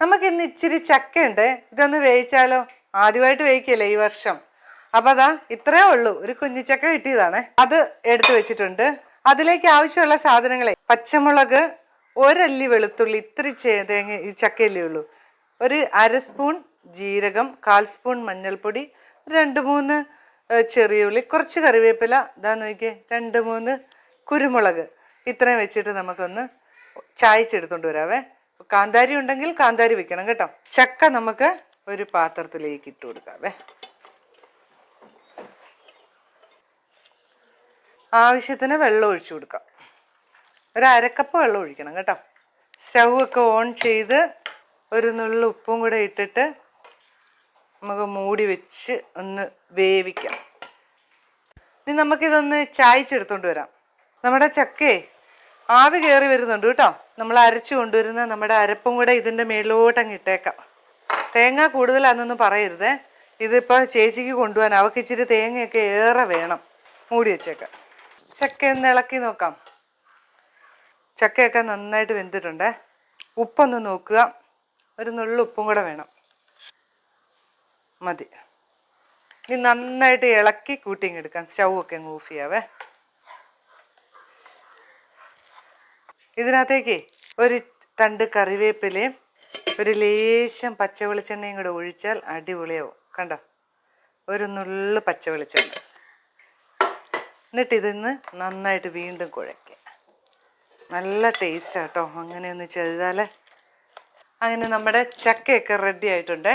നമുക്ക് ഇന്ന് ഇച്ചിരി ചക്കയുണ്ട്. ഇതൊന്ന് വേവിച്ചാലോ? ആദ്യമായിട്ട് വേവിക്കല്ലേ ഈ വർഷം? അപ്പൊ അതാ ഇത്രേ ഉള്ളൂ. ഒരു കുഞ്ഞിച്ചക്ക കിട്ടിയതാണ്. അത് എടുത്തു വെച്ചിട്ടുണ്ട്. അതിലേക്ക് ആവശ്യമുള്ള സാധനങ്ങളെ പച്ചമുളക് ഒരല്ലി വെളുത്തുള്ളി ഇത്തിരി ചേതേങ്ങ ഈ ചക്കയല്ലേ ഉള്ളൂ. ഒരു അര സ്പൂൺ ജീരകം കാൽ സ്പൂൺ മഞ്ഞൾപ്പൊടി രണ്ട് മൂന്ന് ചെറിയ ഉള്ളി കുറച്ച് കറിവേപ്പില. ഇതാ നോക്കിയേ രണ്ട് മൂന്ന് കുരുമുളക്. ഇത്രയും വെച്ചിട്ട് നമുക്കൊന്ന് ചായച്ചെടുത്തോണ്ട് വരാവേ. കാന്താരി ഉണ്ടെങ്കിൽ കാന്താരി വെക്കണം കേട്ടോ. ചക്ക നമുക്ക് ഒരു പാത്രത്തിലേക്ക് ഇട്ട് കൊടുക്കാവേ. ആവശ്യത്തിന് വെള്ളം ഒഴിച്ചു കൊടുക്കാം. ഒരു അരക്കപ്പ് വെള്ളം ഒഴിക്കണം കേട്ടോ. സ്റ്റൗ ഒക്കെ ഓൺ ചെയ്ത് ഒരു നുള്ളു ഉപ്പും കൂടെ ഇട്ടിട്ട് നമുക്ക് മൂടി വെച്ച് ഒന്ന് വേവിക്കാം. ഇനി നമുക്കിതൊന്ന് ചായച്ചെടുത്തോണ്ട് വരാം. നമ്മുടെ ചക്കേ ആവി കയറി വരുന്നുണ്ട് കേട്ടോ. നമ്മൾ അരച്ചു കൊണ്ടുവരുന്ന നമ്മുടെ അരപ്പും കൂടെ ഇതിന്റെ മേലോട്ടം ഇട്ടേക്കാം. തേങ്ങ കൂടുതലാണെന്നൊന്നും പറയരുതേ. ഇതിപ്പോൾ ചേച്ചിക്ക് കൊണ്ടുപോകാൻ അവൾക്ക് ഇച്ചിരി തേങ്ങയൊക്കെ ഏറെ വേണം. മൂടി വെച്ചേക്കാം. ചക്ക ഒന്ന് ഇളക്കി നോക്കാം. ചക്കയൊക്കെ നന്നായിട്ട് വെന്തിട്ടുണ്ട്. ഉപ്പൊന്ന് നോക്കുക. ഒരു നുള്ളു ഉപ്പും കൂടെ വേണം. മതി. ഇനി നന്നായിട്ട് ഇളക്കി കൂട്ടിങ് എടുക്കാം. സ്റ്റൗ ഒക്കെ അങ്ങ് ഓഫ് ചെയ്യാവേ. ഇതിനകത്തേക്ക് ഒരു തണ്ട് കറിവേപ്പിലയും ഒരു ലേശം പച്ച വെളിച്ചെണ്ണയും കൂടെ ഒഴിച്ചാൽ അടിപൊളിയാവും. കണ്ടോ? ഒരു നുള്ളു പച്ച വെളിച്ചെണ്ണ എന്നിട്ട് ഇതിന്ന് നന്നായിട്ട് വീണ്ടും കുഴയ്ക്കുക. നല്ല ടേസ്റ്റ് കേട്ടോ അങ്ങനെയൊന്ന് ചെയ്താൽ അങ്ങനെ നമ്മുടെ ചക്കയൊക്കെ റെഡി ആയിട്ടുണ്ട്.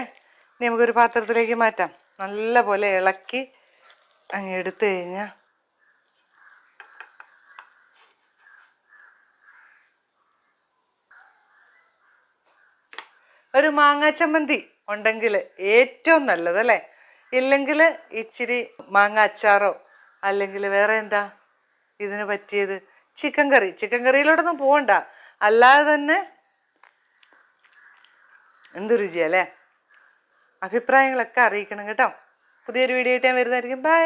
ഇനി നമുക്കൊരു പാത്രത്തിലേക്ക് മാറ്റാം. നല്ല പോലെ ഇളക്കി അങ്ങ് എടുത്തു കഴിഞ്ഞാൽ ഒരു മാങ്ങാ ചമ്മന്തി ഉണ്ടെങ്കിൽ ഏറ്റവും നല്ലത് അല്ലേ? ഇല്ലെങ്കിൽ ഇച്ചിരി മാങ്ങ അച്ചാറോ അല്ലെങ്കിൽ വേറെ എന്താ ഇതിന് പറ്റിയത്? ചിക്കൻ കറി. ചിക്കൻ കറിയിലോട്ടൊന്നും പോകണ്ട അല്ലാതെ തന്നെ എന്ത് രുചിയല്ലേ അഭിപ്രായങ്ങളൊക്കെ അറിയിക്കണം കേട്ടോ. പുതിയൊരു വീഡിയോ ആയിട്ട് ഞാൻ വരുന്നതായിരിക്കും. ബൈ